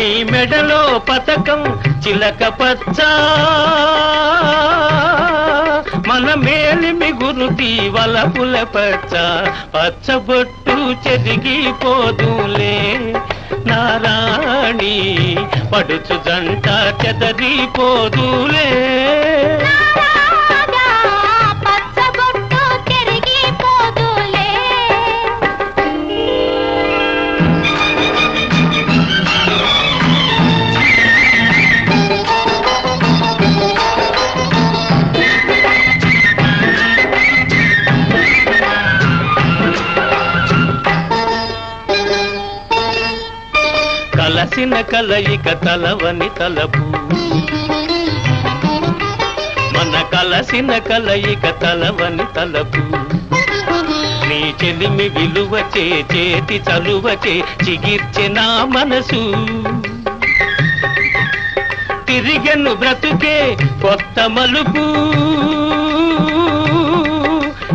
నీ మెడలో పతకం చిలక పచ్చ. మన మేలిమి గురుతి వలపుల పచ్చ. పచ్చబొట్టు చెదిగిపోదులే. నారాణి పడుచు జంట చెదరిపోదులే. కలసిన కలయిక తలవని తలపు. మన కలసిన కలయిక తలవని తలపు. నీ చెలిమి విలువచే చేతి చలువచే చిగిర్చె నా మనసు. తిరిగను బ్రతుకే కొత్త మలుపు.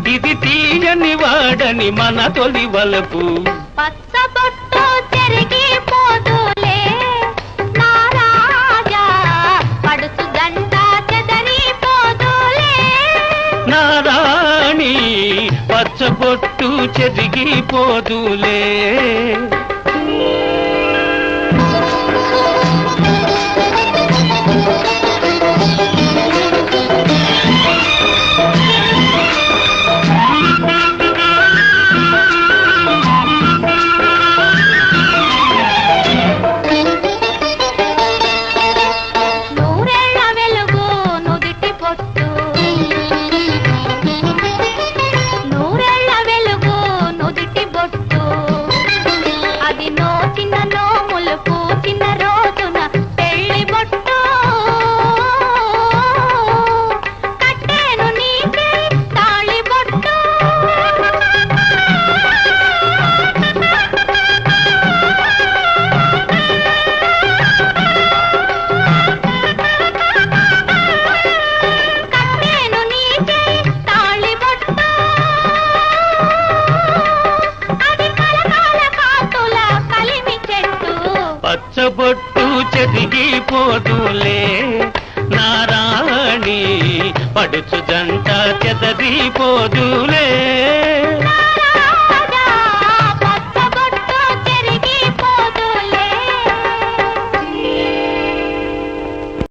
ఇది తీయని వాడని మన తొలి వలపు. పచ్చబొట్టు చెరిగిపోదులే పచ్చబొట్టు చెరిగిపోదులే. పోదులే. నారాణి పడుచు జంట చెదరిపోదులే నా